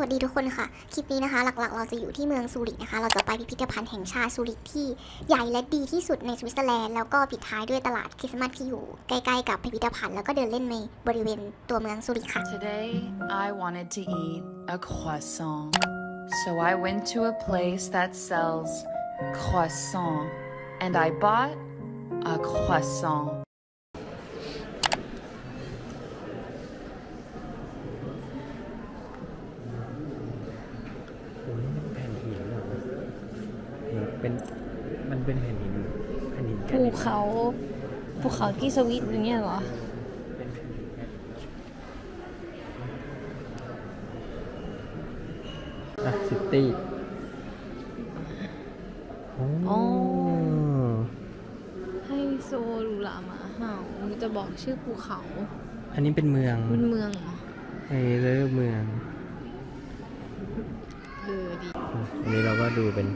วัสดีทุกคนค่ะ คลิปนี้นะคะ หลักๆ เราจะอยู่ที่เมืองซูริกนะคะ เราจะไปพิพิธภัณฑ์แห่งชาติซูริกที่ใหญ่และดีที่สุดในสวิตเซอร์แลนด์ แล้วก็ปิดท้ายด้วยตลาดคริสต์มาสที่อยู่ใกล้ๆกับพิพิธภัณฑ์ แล้วก็เดินเล่นในบริเวณตัวเมืองซูริกค่ะ Today, I wanted to eat a croissant. So I went to a place that sells croissant and I bought a croissant. โอ้นี่มันแผ่นหินเหรอเหมือนเป็น มันเป็นแผ่นหินแผ่นหินแผ่นภูหินเขาภูเขาที่สวิตอย่างเงี้ยเหรอ เป็นแผ่นหินแผ่นอะซิตี้โอ้อ๋อ ให้โซลูลามาเห่ามึงจะบอกชื่อภูเขาอันนี้เป็นเมืองเป็นเมืองเหรอไอ้เรื่องเมือง เออดี อันนี้เราก็ดูเป็น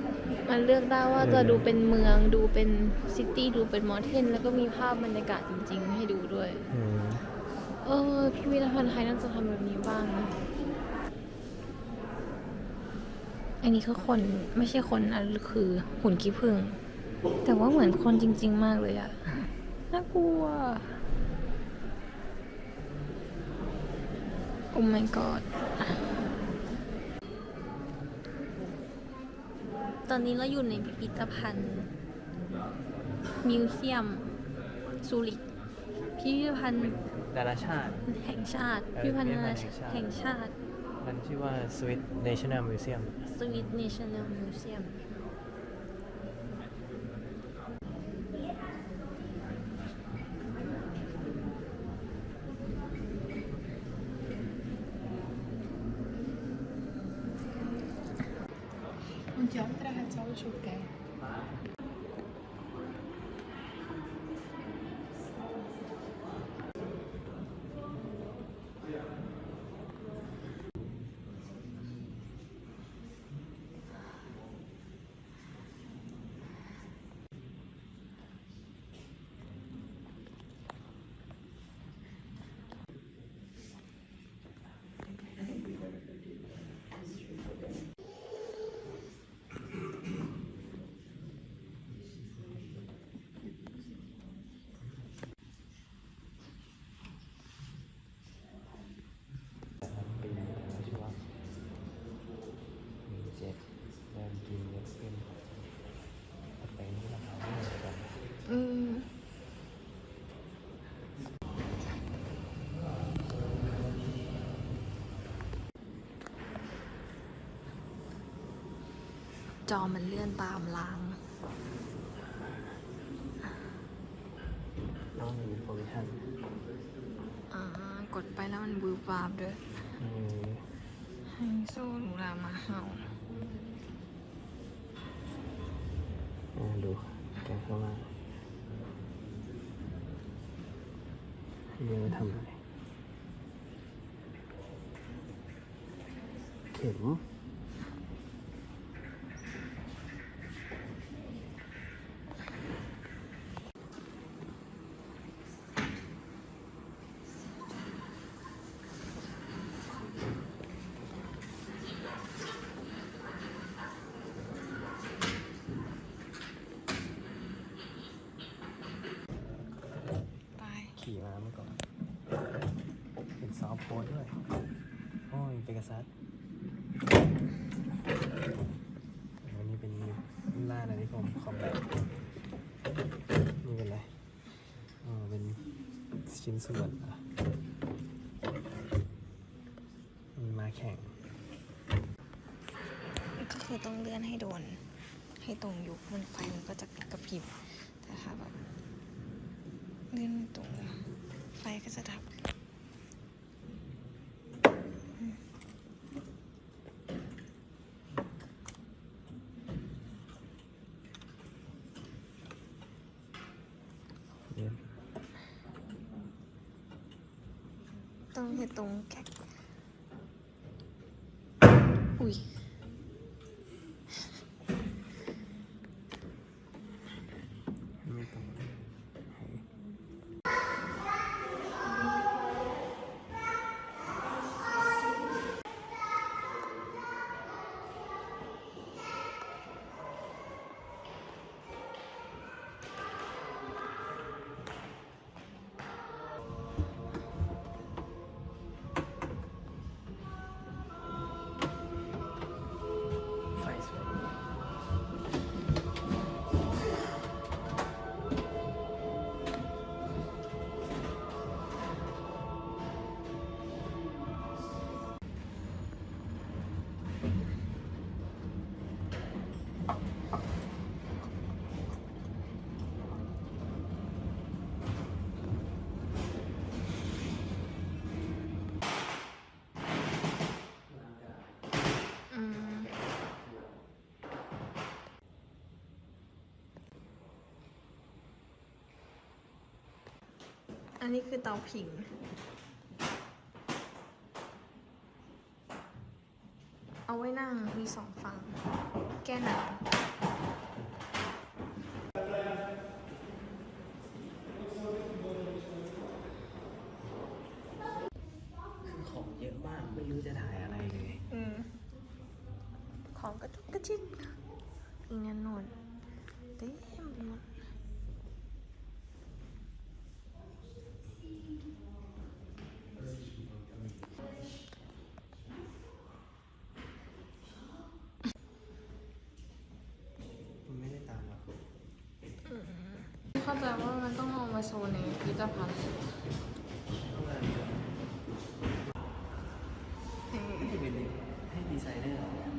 มันเลือกได้ว่าจะดูเป็นเมืองดูเป็นซิตี้ดูเป็นมอเทนแล้วก็มีภาพบรรยากาศจริง ๆ ให้ดูด้วยเออเออพิพิธภัณฑ์ไทยน่าจะทำแบบนี้บ้างนะอันนี้คือคนไม่ใช่คนอันคือหุ่นขี้ผึ้งแต่ว่าเหมือนคนจริง ๆ มากเลยอะน่ากลัวโอ้ my god ตอนนี้เราอยู่ในพิพิธภัณฑ์มิวเซียมซูริกพิพิธภัณฑ์นานาชาติ แห่งชาติเออพิพิธภัณฑ์พิพิธภัณฑ์นานาชาติแห่แห่งงชาชาติติ มันชื่อว่า Swiss National Museum สวิต เนชั่นแนลมิวเซียม ปีนี้แต่ว่าชื่อว่ามีเจ็ดเริ่มกินเยอะขึ้นแต่เป็นที่ราคาไม่เหมือนกัน อืม จ อมันเลื่อนตามล้างต้องมีโปรโมชั่นอ่ากดไปแล้วมันบูบาบด้วยมีไฮโซลูรามาเห่าอ่าดูแกเข้ามาเรียนทำอะไรเข็ม ไป ขี่ม้ามาก่อน เป็นซอฟต์โพสด้วย โอ้ยเปกัสซัสอันนี้เป็นล่าอาณานิคมคอมแบทนี่เป็นอะไรอ๋อเป็นชิ้นส่วนอะมีมาแข่ง ก็คือต้องเลื่อนให้โดน ให้ตรงยุคมันไฟมันก็จะกระพริบแต่ถ้าแบบเลื่อนตรงไฟก็จะดับ เรียน ต้องเห้ตรงแก๊กอุ้ย อันนี้คือเตาผิง เอาไว้นั่งมีสองฝั่ง แก้หนาวคือของเยอะมากไม่รู้จะถ่ายอะไรเลย อืม ของกระจุกกระจิกอีนั่นนู่นเต็มไปหมด มันไม่ได้ตามหรอก เข้าใจว่ามันต้องเอามา โชว์ในพิพิธภัณฑ์ให้เป็นให้ดีไซเนอร์ออกแบบ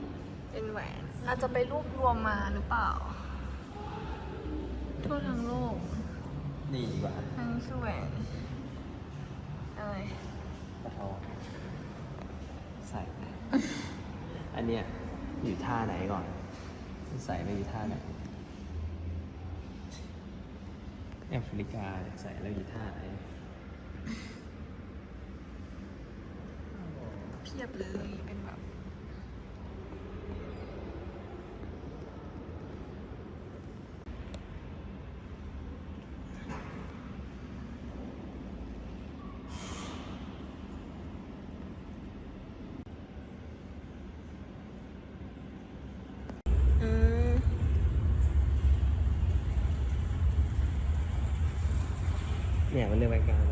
เป็นแหวนอาจจะไปรวบรวมมาหรือเปล่า ทั่วทั้งโลก นี่ดีกว่าอันนี้คือแหวนอะไรปะทองใส่ไปอันเนี้ยอยู่ท่าไหนก่อน ใส่ไปอยู่ท่าไหน แอฟริกาใส่แล้วอยู่ท่าไหนเพียบเลยเป็นแบบ เนี่ยมันเลือกแบ็กกราว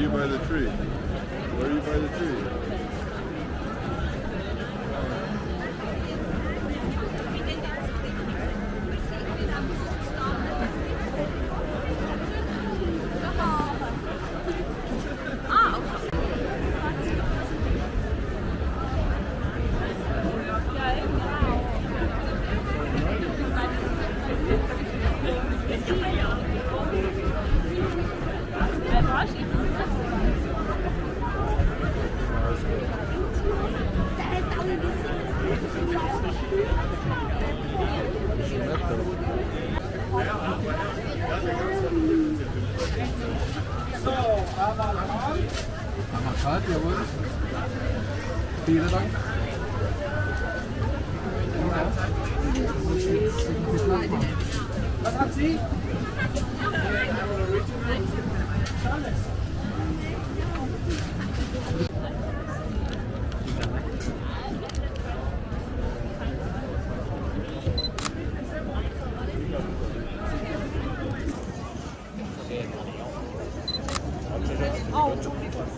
you by the tree? Where are you by the tree? Was hat sie? Probleme.